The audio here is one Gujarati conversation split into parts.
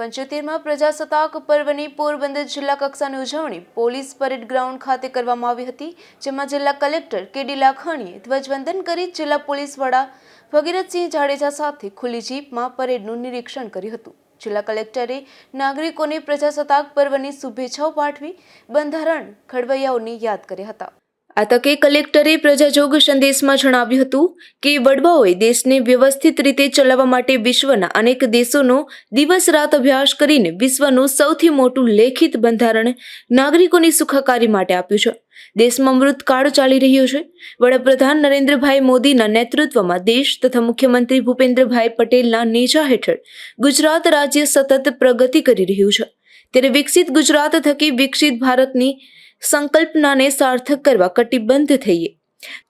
પંચોતેરમાં પ્રજાસત્તાક પર્વની પોરબંદર જિલ્લા કક્ષાની ઉજવણી પોલીસ પરેડ ગ્રાઉન્ડ ખાતે કરવામાં આવી હતી, જેમાં જિલ્લા કલેક્ટર કે ડી લાખાણીએ ધ્વજવંદન કરી જિલ્લા પોલીસ વડા ભગીરથસિંહ જાડેજા સાથે ખુલ્લી જીપમાં પરેડનું નિરીક્ષણ કર્યું હતું. જિલ્લા કલેક્ટરે નાગરિકોને પ્રજાસત્તાક પર્વની શુભેચ્છાઓ પાઠવી બંધારણ ઘડવૈયાઓને યાદ કર્યા હતા. આ તકે કલેક્ટરે પ્રજાજોગ સંદેશમાં જણાવ્યું હતું કે વડવાઓએ દેશને વ્યવસ્થિત રીતે ચલાવવા માટે વિશ્વના અનેક દેશોનો દિવસ રાત અભ્યાસ કરીને વિશ્વનું સૌથી મોટું લેખિત બંધારણ નાગરિકોની સુખાકારી માટે આપ્યું છે. દેશમાં મૃતકાળ ચાલી રહ્યો છે. વડાપ્રધાન નરેન્દ્રભાઈ મોદીના નેતૃત્વમાં દેશ તથા મુખ્યમંત્રી ભૂપેન્દ્રભાઈ પટેલના નેજા હેઠળ ગુજરાત રાજ્ય સતત પ્રગતિ કરી રહ્યું છે. ત્યારે વિકસિત ગુજરાત થકી વિકસિત ભારતની સંકલ્પનાને સાર્થક કરવા કટિબદ્ધ થઈએ.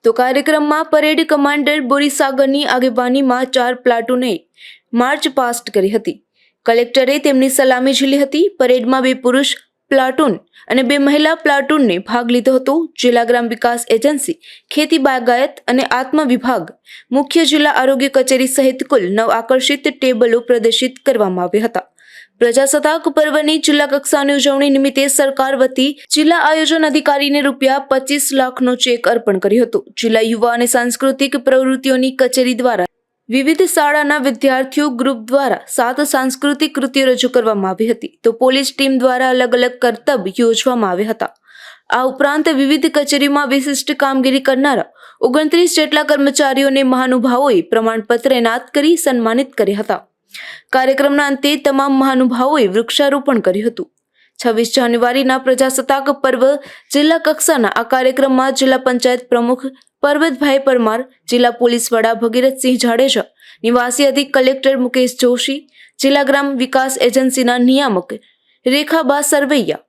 તો કાર્યક્રમમાં પરેડ કમાન્ડર બોરીસાગરની આગેવાનીમાં ચાર પ્લાટૂને માર્ચ પાસ્ટ કરી હતી. કલેક્ટરે તેમની સલામી ઝીલી હતી. પરેડમાં બે પુરુષ પ્લાટૂન અને બે મહિલા પ્લાટૂનને ભાગ લીધો હતો. જિલ્લા ગ્રામ વિકાસ એજન્સી, ખેતી બાગાયત અને આત્મ વિભાગ, મુખ્ય જિલ્લા આરોગ્ય કચેરી સહિત કુલ નવ આકર્ષિત ટેબલો પ્રદર્શિત કરવામાં આવ્યા હતા. પ્રજાસત્તાક પર્વની જિલ્લા કક્ષાની ઉજવણી નિમિત્તે સરકાર વતી જિલ્લા આયોજન અધિકારીને રૂપિયા પચીસ લાખનો ચેક અર્પણ કર્યો હતો. જિલ્લા યુવા અને સાંસ્કૃતિક પ્રવૃત્તિઓની કચેરી દ્વારા વિવિધ શાળાના વિદ્યાર્થીઓ ગ્રુપ દ્વારા સાત સાંસ્કૃતિક કૃતિઓ રજૂ કરવામાં આવી હતી. તો પોલીસ ટીમ દ્વારા અલગ અલગ કરતબ યોજવામાં આવ્યા હતા. આ ઉપરાંત વિવિધ કચેરીમાં વિશિષ્ટ કામગીરી કરનારા ઓગણત્રીસ જેટલા કર્મચારીઓને મહાનુભાવોએ પ્રમાણપત્ર એનાત કરી સન્માનિત કર્યા હતા. કાર્યક્રમના અંતે તમામ મહાનુભાવોએ વૃક્ષારોપણ કર્યું હતું. છવ્વીસ જાન્યુઆરીના પ્રજાસત્તાક પર્વ જિલ્લા કક્ષાના આ કાર્યક્રમમાં જિલ્લા પંચાયત પ્રમુખ પર્વતભાઈ પરમાર, જિલ્લા પોલીસ વડા ભગીરથસિંહ જાડેજા, નિવાસી અધિક કલેક્ટર મુકેશ જોશી, જિલ્લા ગ્રામ વિકાસ એજન્સીના નિયામક રેખાબા સરવૈયા,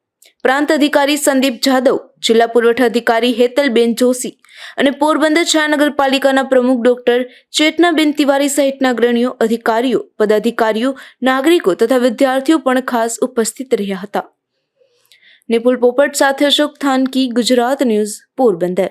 પ્રાંત અધિકારી સંદીપ જાદવ જિલ્લા પુરવઠા અધિકારી હેતલબેન જોશી અને પોરબંદર મહાનગરપાલિકાના પ્રમુખ ડોક્ટર ચેતનાબેન તિવારી સહિતના અગ્રણીઓ, અધિકારીઓ, પદાધિકારીઓ, નાગરિકો તથા વિદ્યાર્થીઓ પણ ખાસ ઉપસ્થિત રહ્યા હતા. નિપુલ પોપટ સાથે અશોક થાનકી, ગુજરાત ન્યૂઝ, પોરબંદર.